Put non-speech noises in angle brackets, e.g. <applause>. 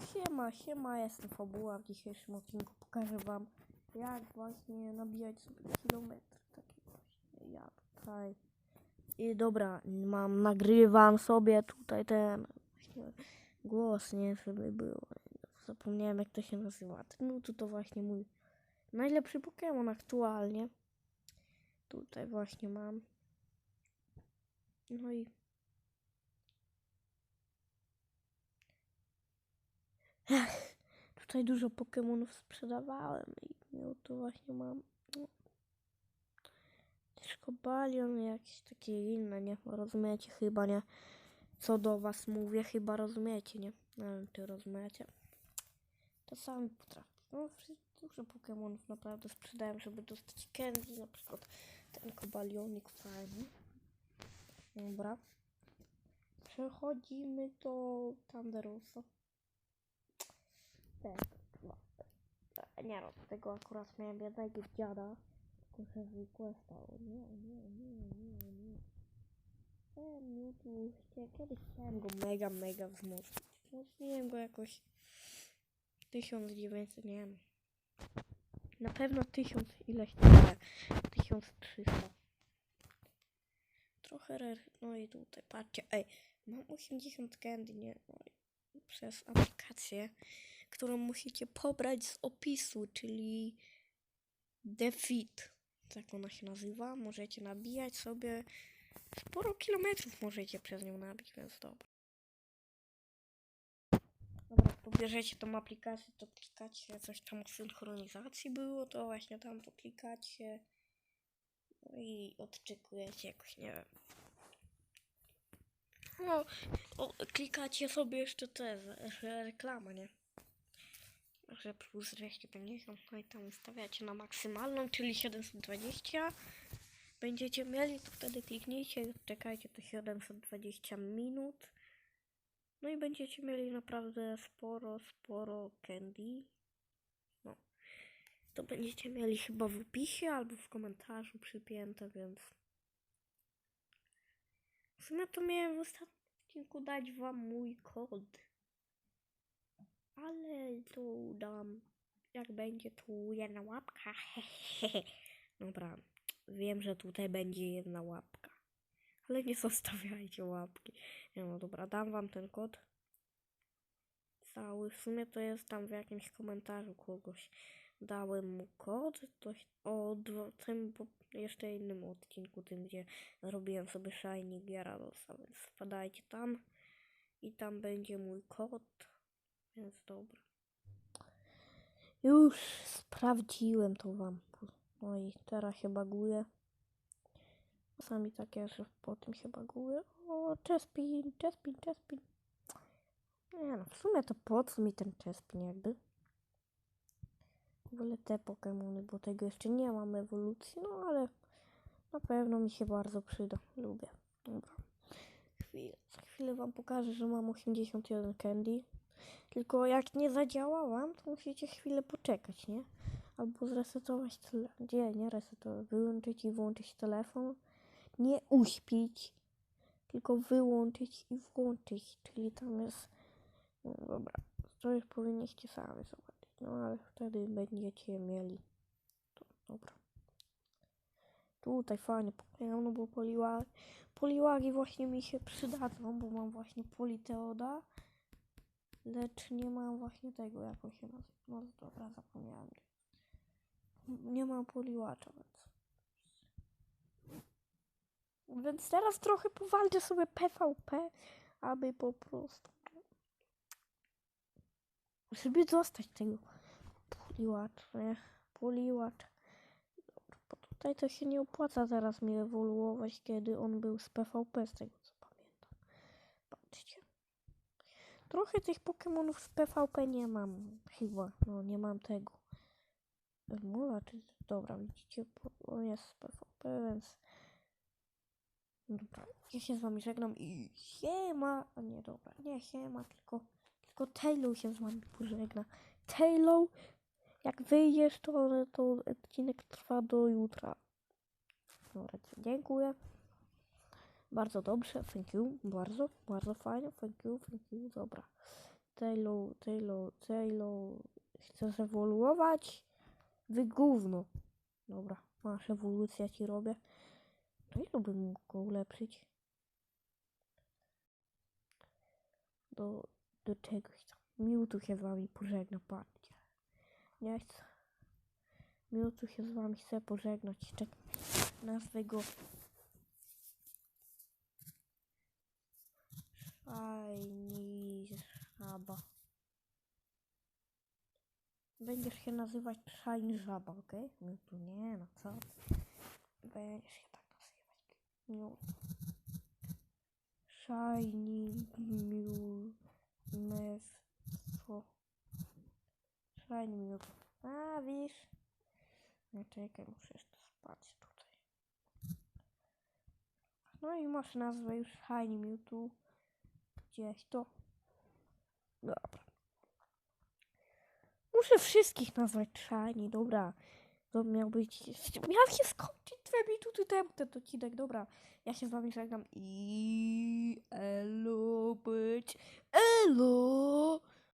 siema, siema, jestem Fabuła. W dzisiejszym odcinku pokażę wam, jak właśnie nabijać sobie kilometr. Taki właśnie, ja tutaj. I dobra, mam, nagrywam sobie tutaj ten właśnie głos, nie, żeby było. Zapomniałem jak to się nazywa. Ten Mewtwo to właśnie mój najlepszy Pokémon aktualnie. Tutaj właśnie mam. No i Tutaj dużo Pokémonów sprzedawałem i no to właśnie mam. No. Tylko balion jakieś takie inne, nie? Rozumiecie chyba, nie? Co do was mówię, chyba rozumiecie, nie? Nie wiem, czy rozumiecie. To sami potrafię. No, dużo Pokémonów naprawdę sprzedałem, żeby dostać candy, na przykład ten kobalionik fajny. Dobra. Przechodzimy do Thunderosa. Tak, no. E, Nie no, tego akurat miałem jednego dziada. Tylko że questa. O nie, nie, nie, nie, nie. Mewtwo, chcia- kiedyś chciałem go mega, mega wzmocnić. Wzmocniłem go jakoś 1900, nie wiem. Na pewno 1000 ileś nie, 1300. Trochę rare, no i tutaj patrzcie, ej, mam 80 candy, nie, no i przez aplikację którą musicie pobrać z opisu, czyli Defeat. Tak ona się nazywa. Możecie nabijać sobie sporo kilometrów możecie przez nią nabić, więc dobra. Dobra, pobierzecie tą aplikację, to klikacie, coś tam o synchronizacji było, to właśnie tam to klikacie no i odczekujecie jakoś, nie wiem. No, o, klikacie sobie jeszcze te, reklama, nie? Że plus 250, no i tam ustawiacie na maksymalną, czyli 720. Będziecie mieli, to wtedy kliknijcie i czekajcie to 720 minut. No i będziecie mieli naprawdę sporo, sporo candy. No. To będziecie mieli chyba w opisie albo w komentarzu przypięte, więc... W sumie to miałem w ostatnim odcinku dać wam mój kod. Ale dam, jak będzie tu jedna łapka. <laughs> Dobra, wiem, że tutaj będzie jedna łapka. Ale nie zostawiajcie łapki. Nie no dobra, dam wam ten kod. Cały, w sumie to jest tam w jakimś komentarzu kogoś. Dałem mu kod, to o tym jeszcze innym odcinku, tym gdzie robiłem sobie Shiny Gyaradosa, więc wpadajcie tam i tam będzie mój kod. Więc dobra. Już sprawdziłem to wam. No i teraz się baguje. Czasami takie, że po tym się baguje. O, Chespin, Chespin, Chespin. Nie no, w sumie to po co mi ten Chespin jakby? W ogóle te Pokémony, bo tego jeszcze nie mam ewolucji, no ale na pewno mi się bardzo przyda. Lubię. Dobra. Chwilę, za chwilę wam pokażę, że mam 81 candy. Tylko jak nie zadziałałam, to musicie chwilę poczekać, nie? Albo zresetować telefon. Nie, nie resetować. Wyłączyć i włączyć telefon. Nie uśpić, tylko wyłączyć i włączyć. Czyli tam jest. No dobra, to już powinniście sami zobaczyć. No ale wtedy będziecie mieli. To, dobra. Tutaj fajnie Pokémon, no bo poliła, poliłagi właśnie mi się przydadzą, bo mam właśnie politeoda. Lecz nie mam właśnie tego, jak się nazywa. No dobra, zapomniałem. Nie mam poliłacza, więc... Więc teraz trochę powalczę sobie PvP, aby po prostu... Żeby dostać tego poliłacza, nie? Bo tutaj to się nie opłaca teraz mi ewoluować, kiedy on był z PvP, z tego co pamiętam. Patrzcie. Trochę tych Pokémonów z PvP nie mam chyba. No nie mam tego. Mula czy... Dobra, widzicie, bo on jest z PvP, więc... Dobra, ja się z wami żegnam i siema! A nie, dobra, nie siema, tylko... Tylko Taylor się z wami pożegna. Taylor, jak wyjdziesz, to, to odcinek trwa do jutra. Dobra, dziękuję. Bardzo dobrze, thank you, bardzo, bardzo fajnie, thank you, thank you, dobra. Taylor, Taylor, Taylor. Chcesz ewoluować? Wy gówno. Dobra, masz ewolucję, ci robię. To ile bym mógł go ulepszyć? Do, do czegoś tam. Mewtwo się z wami pożegna, patrzcie. Nie chcę. Mewtwo się z wami chce pożegnać. Czekaj. Nazwę go Shiny Żaba. Będziesz się nazywać Shiny Żaba, okej? No tu nie, no co? Będziesz się tak nazywać. No. Shiny Mew Mewtwo. Shiny Mewtwo. A, widzisz? Nie, czekaj, muszę jeszcze spać tutaj. No i masz nazwę już Shiny Mewtwo. Gdzieś to. Dobra. Muszę wszystkich nazwać Shiny, dobra. To miał być... Miał się skończyć dwie minuty temu ten odcinek, dobra. Ja się z wami żegnam i... Elo być.